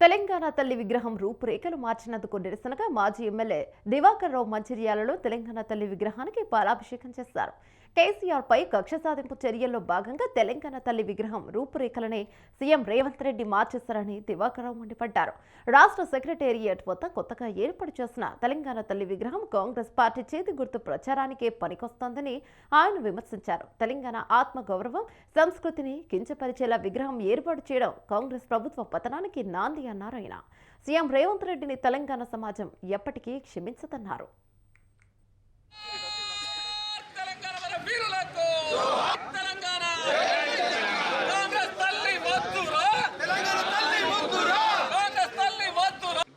తెలంగాణ తల్లి విగ్రహం రూపురేఖలు మార్చినందుకు నిరసనగా మాజీ ఎమ్మెల్యే దివాకర్ రావు మంచిర్యాలలో తెలంగాణ తల్లి విగ్రహానికి పాలాభిషేకం చేశారు. కేసీఆర్ పై కక్ష సాధింపు చర్యల్లో భాగంగా తెలంగాణ తల్లి విగ్రహం రూపురేఖలనే సీఎం రేవంత్ రెడ్డి మార్చేశారని దివాకర్ రావు మండిపడ్డారు. రాష్ట్ర సెక్రటేరియట్ వద్ద కొత్తగా ఏర్పాటు చేసిన తెలంగాణ తల్లి విగ్రహం కాంగ్రెస్ పార్టీ చేతి గుర్తు ప్రచారానికే పనికొస్తోందని ఆయన విమర్శించారు. తెలంగాణ ఆత్మ గౌరవం సంస్కృతిని కించపరిచేలా విగ్రహం ఏర్పాటు చేయడం కాంగ్రెస్ ప్రభుత్వ పతనానికి నాంది అన్నారు ఆయన సీఎం రేవంత్ రెడ్డిని తెలంగాణ సమాజం ఎప్పటికీ క్షమించదన్నారు.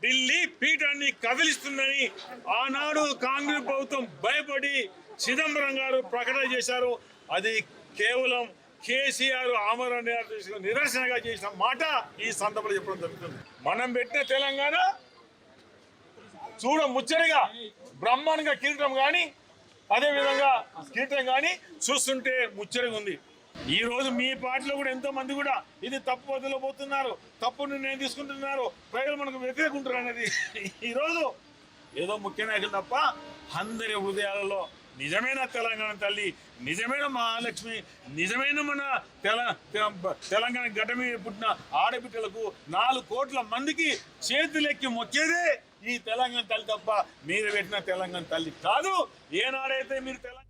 ఢిల్లీ పీఠాన్ని కదిలిస్తుందని ఆనాడు కాంగ్రెస్ ప్రభుత్వం భయపడి చిదంబరం గారు ప్రకటన చేశారు. అది కేవలం కేసీఆర్ ఆమరణ నిరాకరణ నిరసనగా చేసిన మాట ఈ సందర్భంలో చెప్పడం జరుగుతుంది. మనం పెట్టిన తెలంగాణ చూడ ముచ్చటగా బ్రహ్మాండంగా కిరీటం కానీ అదేవిధంగా విధంగా కానీ చూస్తుంటే ముచ్చటగా ఉంది. ఈ రోజు మీ పార్టీలో కూడా ఎంతో మంది కూడా ఇది తప్పు వదిలిపోతున్నారు పోతున్నారు తప్పు నిర్ణయం తీసుకుంటున్నారు ప్రజలు మనకు వ్యతిరేకుంటారు అనేది. ఈరోజు ఏదో ముఖ్య నాయకులు తప్ప అందరి హృదయాలలో నిజమైన తెలంగాణ తల్లి నిజమైన మహాలక్ష్మి నిజమైన మన తెల తెలంగాణ గడ్డ మీద పుట్టిన ఆడబిడ్డలకు నాలుగు కోట్ల మందికి చేతులెక్కి మొక్కేదే ఈ తెలంగాణ తల్లి తప్ప మీరు పెట్టిన తెలంగాణ తల్లి కాదు. ఏనాడైతే మీరు తెలంగాణ